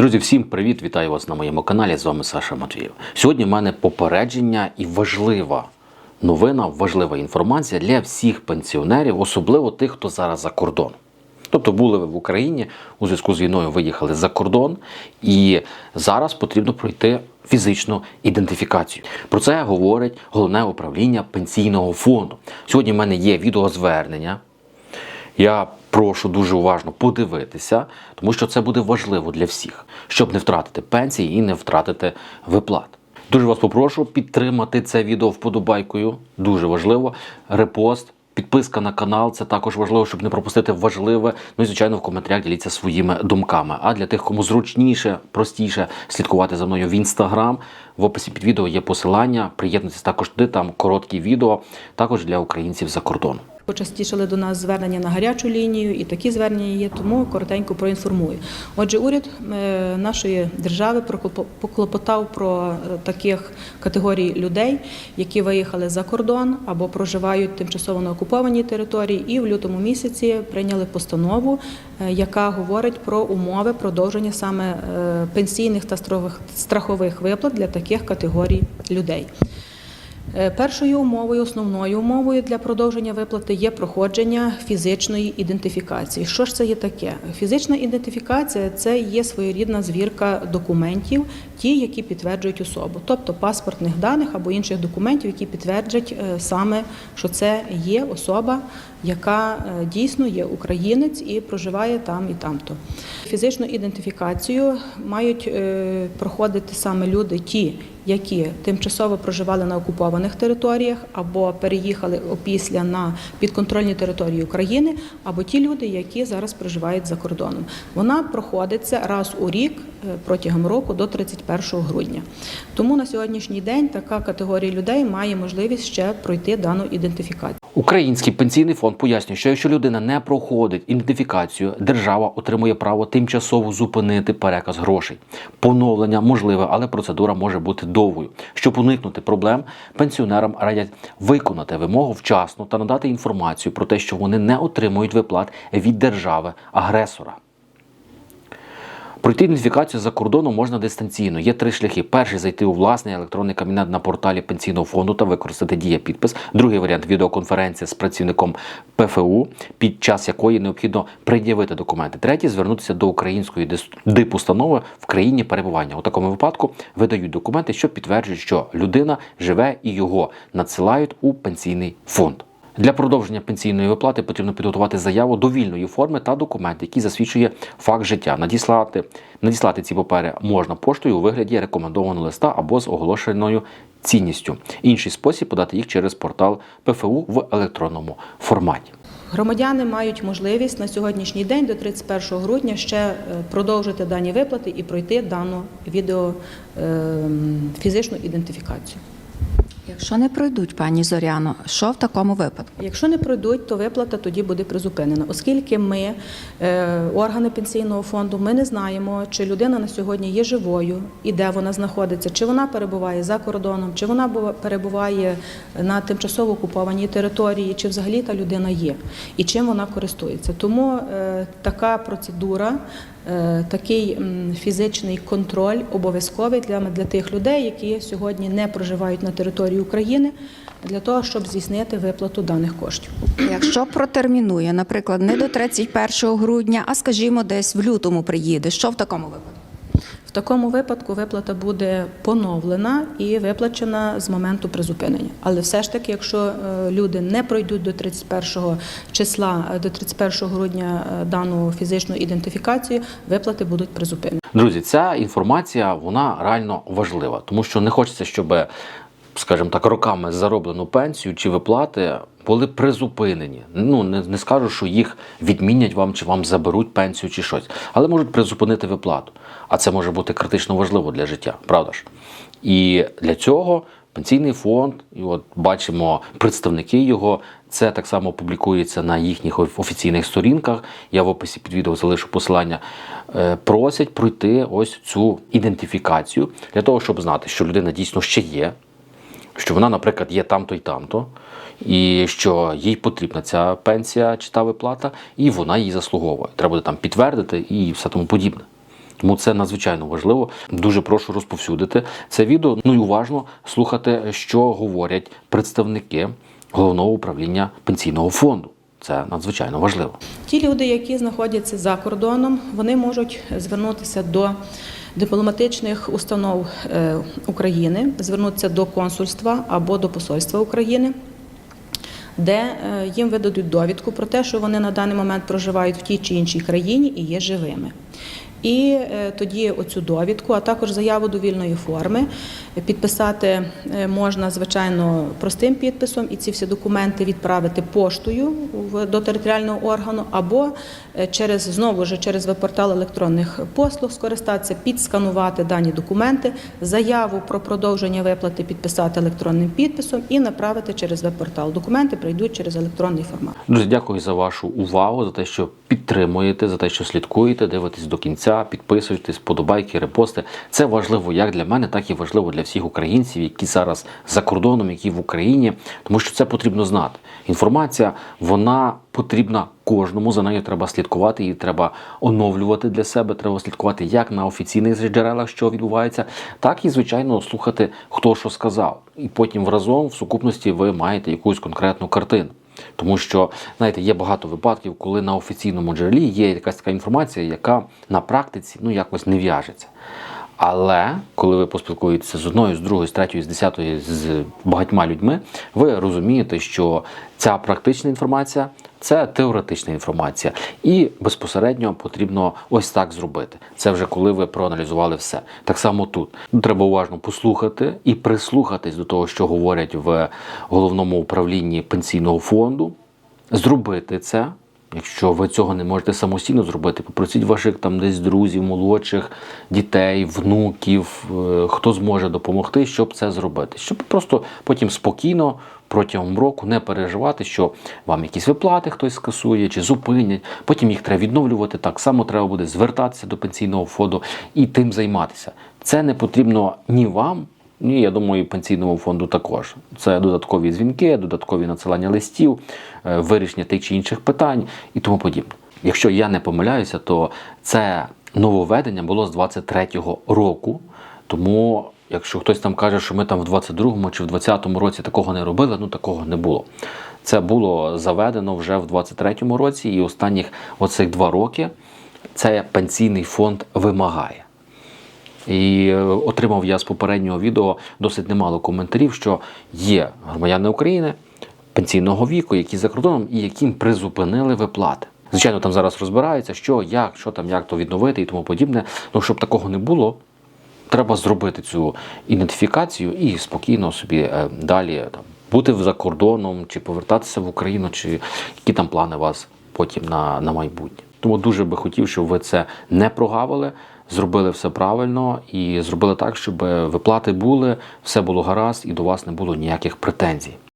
Друзі, всім привіт! Вітаю вас на моєму каналі. З вами Саша Матвієв. Сьогодні в мене попередження і важлива новина, важлива інформація для всіх пенсіонерів, особливо тих, хто зараз за кордоном. Тобто були ви в Україні у зв'язку з війною, виїхали за кордон, і зараз потрібно пройти фізичну ідентифікацію. Про це говорить головне управління пенсійного фонду. Сьогодні в мене є відеозвернення. Я прошу дуже уважно подивитися, тому що це буде важливо для всіх, щоб не втратити пенсії і не втратити виплат. Дуже вас попрошу підтримати це відео вподобайкою. Дуже важливо. Репост, підписка на канал це також важливо, щоб не пропустити важливе. Ну і звичайно, в коментарях діліться своїми думками. А для тих, кому зручніше, простіше слідкувати за мною в інстаграм. В описі під відео є посилання. Приєднуйтесь також туди, там короткі відео, також для українців за кордоном. Почастішали до нас звернення на гарячу лінію, і такі звернення є, тому коротенько проінформую. Отже, уряд е, нашої держави поклопотав про е, таких категорій людей, які виїхали за кордон або проживають тимчасово на окупованій території, і в лютому місяці прийняли постанову, е, яка говорить про умови продовження саме пенсійних та страхових виплат для таких категорій людей. Е, Першою умовою, основною умовою для продовження виплати є проходження фізичної ідентифікації. Що ж це є таке? Фізична ідентифікація це є своєрідна звірка документів, ті, які підтверджують особу, тобто паспортних даних або інших документів, які підтверджують е, саме, що це є особа, яка е, дійсно є українець і проживає там і тамто. Фізичну ідентифікацію мають проходити саме люди, ті, які тимчасово проживали на окупованих територіях або переїхали опісля на підконтрольні території України, або ті люди, які зараз проживають за кордоном. Вона проходиться раз у рік е, протягом року до 31 грудня. Тому на сьогоднішній день така категорія людей має можливість ще пройти дану ідентифікацію. Український пенсійний фонд пояснює, що якщо людина не проходить ідентифікацію, держава отримує право тимчасово зупинити переказ грошей. Поновлення можливе, але процедура може бути довгою. Щоб уникнути проблем, пенсіонерам радять виконати вимогу вчасно та надати інформацію про те, що вони не отримують виплат від держави агресора. Пройти ідентифікацію за кордоном можна дистанційно. Є три шляхи: перший зайти у власний електронний кабінет на порталі пенсійного фонду та використати дія підпис. Другий варіант відеоконференція з працівником ПФУ, під час якої необхідно пред'явити документи. Третій звернутися до української дипустанови в країні перебування. У такому випадку видають документи, що підтверджують, що людина живе і його надсилають у пенсійний фонд. Для продовження пенсійної виплати потрібно підготувати заяву довільної форми та документ, який засвідчує факт життя. Надіслати, надіслати ці папери можна поштою у вигляді рекомендованого листа або з оголошеною цінністю. Інший спосіб подати їх через портал ПФУ в електронному форматі. Громадяни мають можливість на сьогоднішній день до 31 грудня ще е, продовжити дані виплати і пройти дану відео е, фізичну ідентифікацію. Якщо не пройдуть, пані Зоряно, що в такому випадку? Якщо не пройдуть, то виплата тоді буде призупинена, оскільки ми, е, органи пенсійного фонду, ми не знаємо, чи людина на сьогодні є живою і де вона знаходиться, чи вона перебуває за кордоном, чи вона перебуває на тимчасово окупованій території, чи взагалі та людина є, і чим вона користується. Тому е, така процедура. е, Такий фізичний контроль обов'язковий для, для тих людей, які сьогодні не проживають на території України, для того, щоб здійснити виплату даних коштів. Якщо протермінує, наприклад, не до 31 грудня, а скажімо, десь в лютому приїде, що в такому випадку? В такому випадку виплата буде поновлена і виплачена з моменту призупинення. Але все ж таки, якщо е, люди не пройдуть до 31 числа, е, до 31 грудня е, дану фізичну ідентифікацію, виплати будуть призупинені. Друзі, ця інформація вона реально важлива, тому що не хочеться, щоб, скажімо так, роками зароблену пенсію чи виплати були призупинені. Ну не, не скажу, що їх відмінять вам чи вам заберуть пенсію чи щось, але можуть призупинити виплату. А це може бути критично важливо для життя, правда ж? І для цього пенсійний фонд, і от бачимо представники його. Це так само публікується на їхніх офіційних сторінках. Я в описі під відео залишу посилання. Е, Просять пройти ось цю ідентифікацію для того, щоб знати, що людина дійсно ще є, що вона, наприклад, є там-то і там-то, і що їй потрібна ця пенсія чи та виплата, і вона її заслуговує. Треба буде там підтвердити і все тому подібне. Тому це надзвичайно важливо. Дуже прошу розповсюдити це відео. Ну і уважно слухати, що говорять представники головного управління пенсійного фонду. Це надзвичайно важливо. Ті люди, які знаходяться за кордоном, вони можуть звернутися до дипломатичних установ е, України, звернутися до консульства або до посольства України. Де е, їм видадуть довідку про те, що вони на даний момент проживають в тій чи іншій країні і є живими. І е, тоді оцю довідку, а також заяву довільної форми. Підписати е, можна звичайно простим підписом, і ці всі документи відправити поштою до територіального органу, або через знову ж через веб-портал електронних послуг скористатися, підсканувати дані документи, заяву про продовження виплати підписати електронним підписом і направити через веб-портал. Документи прийдуть через електронний формат. Дуже дякую за вашу увагу, за те, що підтримуєте, за те, що слідкуєте, дивитесь до кінця, підписуєтесь, подобайки, репости. Це важливо як для мене, так і важливо для всіх українців, які зараз за кордоном, які в Україні, тому що це потрібно знати. Інформація вона потрібна кожному. За нею треба слідкувати, її треба оновлювати для себе. Треба слідкувати як на офіційних джерелах, що відбувається, так і звичайно слухати, хто що сказав. І потім разом в сукупності ви маєте якусь конкретну картину. Тому що, знаєте, є багато випадків, коли на офіційному джерелі є якась така інформація, яка на практиці ну якось не в'яжеться. Але коли ви поспілкуєтеся з одною, з другою, з третьою, з десятою, з багатьма людьми, ви розумієте, що ця практична інформація це теоретична інформація, і безпосередньо потрібно ось так зробити. Це вже коли ви проаналізували все. Так само тут треба уважно послухати і прислухатись до того, що говорять в головному управлінні пенсійного фонду, зробити це. Якщо ви цього не можете самостійно зробити, попросіть ваших там десь друзів, молодших, дітей, внуків, е, хто зможе допомогти, щоб це зробити. Щоб просто потім спокійно протягом року не переживати, що вам якісь виплати хтось скасує чи зупинять. Потім їх треба відновлювати. Так само треба буде звертатися до пенсійного фонду і тим займатися. Це не потрібно ні вам. Ні, я думаю, і пенсійному фонду також. Це додаткові дзвінки, додаткові надсилання листів, е, вирішення тих чи інших питань і тому подібне. Якщо я не помиляюся, то це нововведення було з 23-го року. Тому, якщо хтось там каже, що ми там в 22-му чи в 20-му році такого не робили, ну такого не було. Це було заведено вже в 23-му році, і останніх оцих два роки це пенсійний фонд вимагає. І е, отримав я з попереднього відео досить немало коментарів, що є громадяни України пенсійного віку, які за кордоном і яким призупинили виплати. Звичайно, там зараз розбираються, що, як, що там, як то відновити і тому подібне. Ну, щоб такого не було, треба зробити цю ідентифікацію і спокійно собі е, далі там, бути за кордоном, чи повертатися в Україну, чи які там плани у вас потім на, на майбутнє. Тому дуже би хотів, щоб ви це не прогавили, зробили все правильно і зробили так, щоб виплати були, все було гаразд і до вас не було ніяких претензій.